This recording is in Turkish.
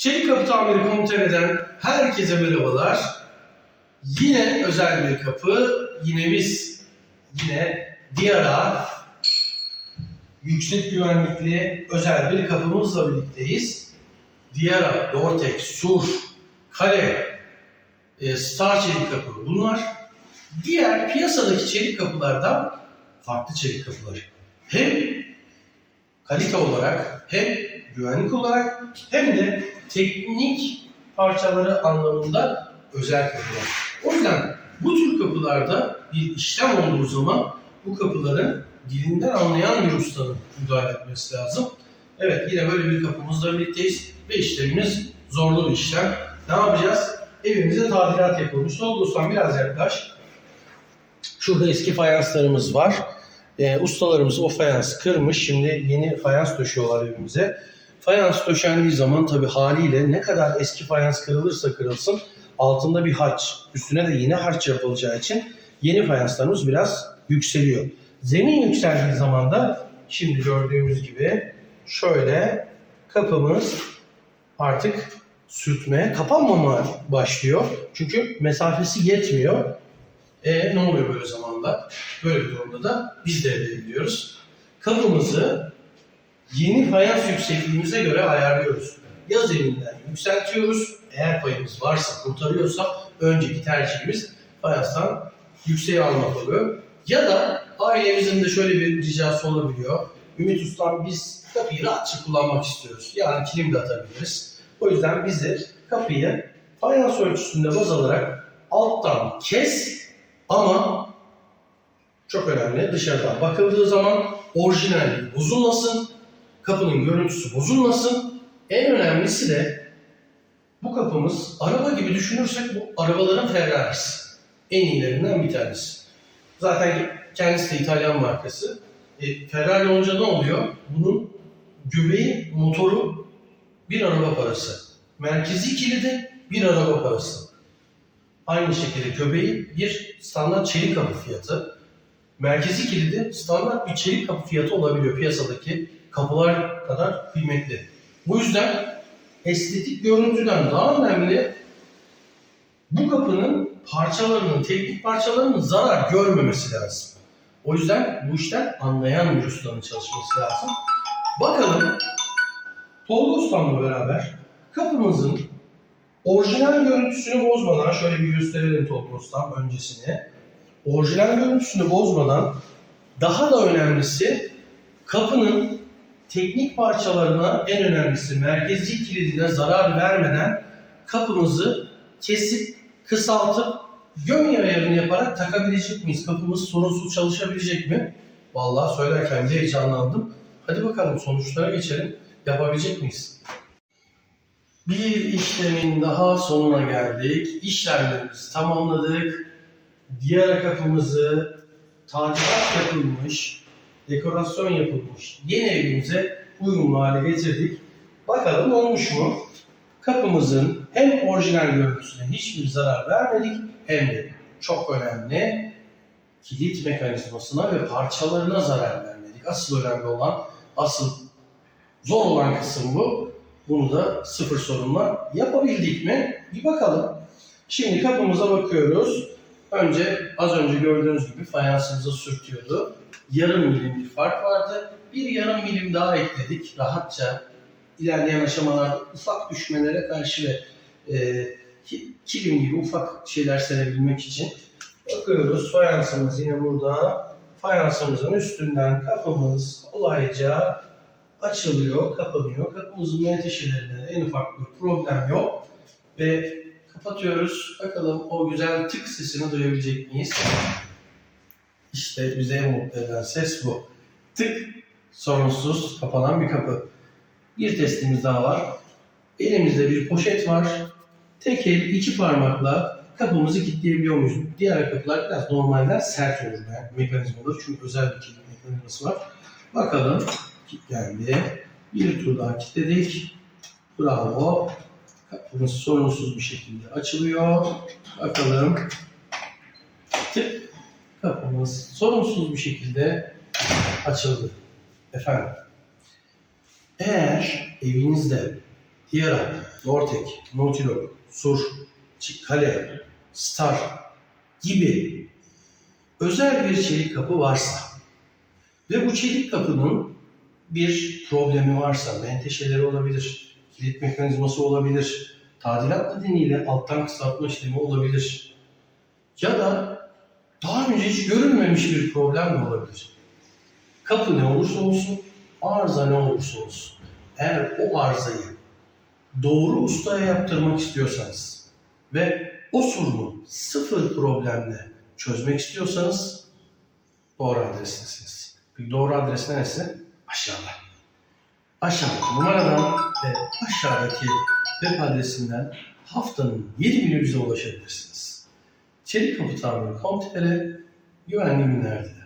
Çelik Kapı Tamiri Komutanı'dan herkese merhabalar. Yine özel bir kapı, yine biz, yine Diyara yüksek güvenlikli özel bir kapımızla birlikteyiz. Diyara, Dortex, Sur, Kale, e, Star Çelik Kapı bunlar. Diğer piyasadaki çelik kapılardan farklı çelik kapılar. Hem kalite olarak hem güvenlik olarak hem de teknik parçaları anlamında özel kapılar. O yüzden bu tür kapılarda bir işlem olduğu zaman bu kapıların dilinden anlayan bir ustanın müdahale etmesi lazım. Evet yine böyle bir kapımızla birlikteyiz ve işlemimiz zorlu bir işlem. Ne yapacağız? Evimize tadilat yapılmış. Sol ustam biraz yaklaş. Şurada eski fayanslarımız var. E, ustalarımız o fayans kırmış. Şimdi yeni fayans döşüyorlar evimize. Fayans döşendiği zaman tabii haliyle ne kadar eski fayans kırılırsa kırılsın altında bir harç, üstüne de yeni harç yapılacağı için yeni fayanslarımız biraz yükseliyor. Zemin yükseldiği zaman da şimdi gördüğümüz gibi şöyle kapımız artık sürtmeye, kapanmama başlıyor. Çünkü mesafesi yetmiyor. E ne oluyor böyle zamanda? Böyle bir durumda da biz devreye gidiyoruz. Kapımızı yeni fayans yüksekliğimize göre ayarlıyoruz. Ya zeminden yükseltiyoruz, eğer payımız varsa, kurtarıyorsa önceki tercihimiz fayanstan yükseğe almak oluyor. Ya da ailemizin de şöyle bir ricası olabiliyor. Ümit Ustam biz kapıyı rahatça kullanmak istiyoruz. Yani kilim de atabiliriz. O yüzden bizi kapıyı fayans ölçüsünde baz alarak alttan kes ama çok önemli dışarıdan bakıldığı zaman orijinalliği bozulmasın, kapının görüntüsü bozulmasın. En önemlisi de bu kapımız araba gibi düşünürsek bu arabaların Ferrari'si. En iyilerinden bir tanesi. Zaten kendisi de İtalyan markası. E, Ferrari olunca ne oluyor? Bunun göbeği, motoru bir araba parası. Merkezi kilidi bir araba parası. Aynı şekilde göbeği bir standart çelik kapı fiyatı. Merkezi kilidi standart bir çelik kapı fiyatı olabiliyor piyasadaki kapılar kadar kıymetli. Bu yüzden estetik görüntüden daha önemli bu kapının parçalarının, teknik parçalarının zarar görmemesi lazım. O yüzden bu işten anlayan bir ustanın çalışması lazım. Bakalım Tolga Ustam'la beraber kapımızın orijinal görüntüsünü bozmadan şöyle bir gösterelim Tolga Ustam öncesini. Orijinal görüntüsünü bozmadan daha da önemlisi kapının teknik parçalarına en önemlisi merkezi kilidine zarar vermeden kapımızı kesip kısaltıp gönye ayarını yaparak takabilecek miyiz? Kapımız sorunsuz çalışabilecek mi? Vallahi söylerken de heyecanlandım. Hadi bakalım sonuçlara geçelim. Yapabilecek miyiz? Bir işlemin daha sonuna geldik. İşlemlerimizi tamamladık. Diğer kapımızı tadilat yapılmış, dekorasyon yapılmış yeni evimize uyumlu hale getirdik. Bakalım olmuş mu? Kapımızın hem orijinal görüntüsüne hiçbir zarar vermedik hem de çok önemli kilit mekanizmasına ve parçalarına zarar vermedik. Asıl önemli olan, asıl zor olan kısım bu. Bunu da sıfır sorunla yapabildik mi? Bir bakalım. Şimdi kapımıza bakıyoruz. Önce az önce gördüğünüz gibi fayansımıza sürtüyordu. Yarım milim bir fark vardı. Bir yarım milim daha ekledik. Rahatça ilerleyen aşamalarda ufak düşmelere karşı ve e, ki- kilim gibi ufak şeyler serebilmek için bakıyoruz. Fayansımız yine burada. Fayansımızın üstünden kapımız kolayca açılıyor, kapanıyor. Kapımızın menteşelerinde en ufak bir problem yok. Ve kapatıyoruz. Bakalım o güzel tık sesini duyabilecek miyiz? İşte bize en mutlu eden ses bu. Tık sorunsuz kapanan bir kapı. Bir testimiz daha var. Elimizde bir poşet var. Tek el iki parmakla kapımızı kilitleyebiliyor muyuz? Diğer kapılar biraz normalden sert olur yani mekanizmadır. Çünkü özel bir kilit mekanizması var. Bakalım kilitlendi. Bir tur daha kilitledik. Bravo. Kapımız sorunsuz bir şekilde açılıyor. Bakalım. Tık. Kapımız sorunsuz bir şekilde açıldı. Efendim. Eğer evinizde Diera, Dortek, Multilok, Sur, Kale, Star gibi özel bir çelik kapı varsa ve bu çelik kapının bir problemi varsa, menteşeleri olabilir, kilit mekanizması olabilir, tadilat nedeniyle alttan kısaltma işlemi olabilir ya da daha önce hiç görülmemiş bir problem de olabilir. Kapı ne olursa olsun, arıza ne olursa olsun, eğer o arızayı doğru ustaya yaptırmak istiyorsanız ve o sorunu sıfır problemle çözmek istiyorsanız doğru adrestesiniz. Doğru adres neresi? Aşağıda. Aşağıdaki numaradan ve aşağıdaki web adresinden haftanın 7 günü bize ulaşabilirsiniz. Çelik Kapı Tamiri.com.tr güvenli günler dilerim.